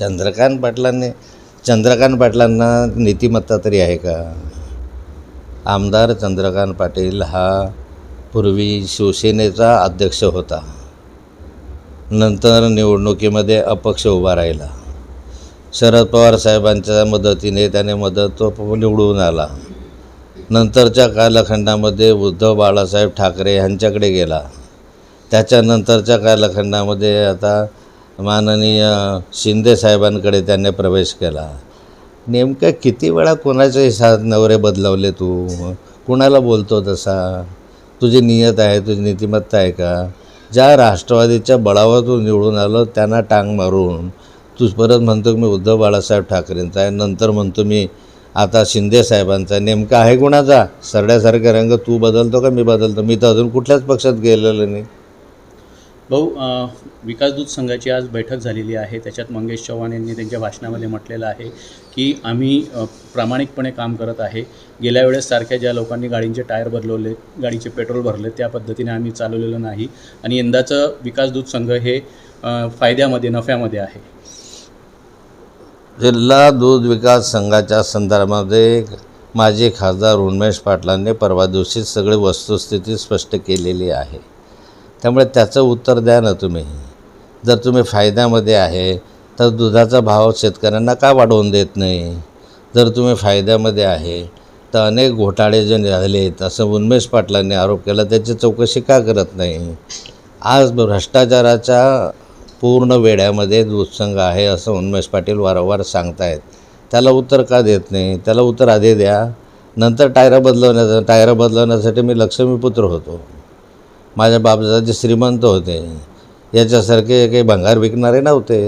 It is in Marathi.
चंद्रकांत पाटलांनी चंद्रकांत पाटलांना नीतिमत्ता तरी आहे का? आमदार चंद्रकांत पाटील हा पूर्वी शिवसेनेचा अध्यक्ष होता. नंतर निवडणुकीमध्ये अपक्ष उभा राहिला. शरद पवार साहेबांच्या मदतीने त्याने मदत निवडून आला. नंतरच्या कालखंडामध्ये उद्धव बाळासाहेब ठाकरे यांच्याकडे गेला. त्याच्यानंतरच्या कालखंडामध्ये आता माननीय शिंदे साहेबांकडे त्यांनी प्रवेश केला. नेमकं किती वेळा कोणाचे साथ नवरे बदलवले तू? कुणाला बोलतो तसा? तुझी नियत आहे तुझी नीतिमत्ता आहे का? ज्या राष्ट्रवादीच्या बळावर तू निवडून आलं त्यांना टांग मारून तू परत म्हणतो मी उद्धव बाळासाहेब ठाकरेंचा आहे नंतर म्हणतो मी आता शिंदे साहेबांचा आहे. नेमका आहे कुणाचा? सरड्यासारखे रंग तू बदलतो का मी बदलतो? मी तर अजून कुठल्याच पक्षात गेलेलो नाही. भाऊ विकासदूत विकास दूत संघाची आज बैठक झालेली आहे. त्याच्यात मंगेश चव्हाण यांनी त्यांच्या भाषणामध्ये म्हटलेलं आहे की आम्ही प्रामाणिकपणे काम करत आहे. गेल्या वेळेस सारख्या ज्या लोकांनी गाडींचे टायर बदलवले गाडीचे पेट्रोल भरले त्या पद्धतीने आम्ही चालवलेलं नाही. आणि यंदाचं विकास दूत संघ हे फायद्यामध्ये नफ्यामध्ये आहे. जिल्हा दूध विकास संघाच्या संदर्भामध्ये माजी खासदार उन्मेश पाटलांनी परवा दिवशी सगळी वस्तुस्थिती स्पष्ट केलेली आहे. त्यामुळे त्याचं उत्तर द्या ना तुम्ही. जर तुम्ही फायद्यामध्ये आहे तर दुधाचा भाव शेतकऱ्यांना का वाढवून देत नाही? जर तुम्ही फायद्यामध्ये आहे तर अनेक घोटाळे जे झालेत असं उन्मेष पाटलांनी आरोप केला त्याची चौकशी का करत नाही? आज भ्रष्टाचाराच्या पूर्ण वेड्यामध्ये दूधसंघ आहे असं उन्मेष पाटील वारंवार सांगतायत. त्याला उत्तर का देत नाही? त्याला उत्तर आधी द्या. नंतर टायरं बदलवण्याचा टायरा बदलवण्यासाठी मी लक्ष्मीपुत्र होतो. माझ्या बापजाचे श्रीमंत होते याच्यासारखे काही भंगार विकणारे नव्हते.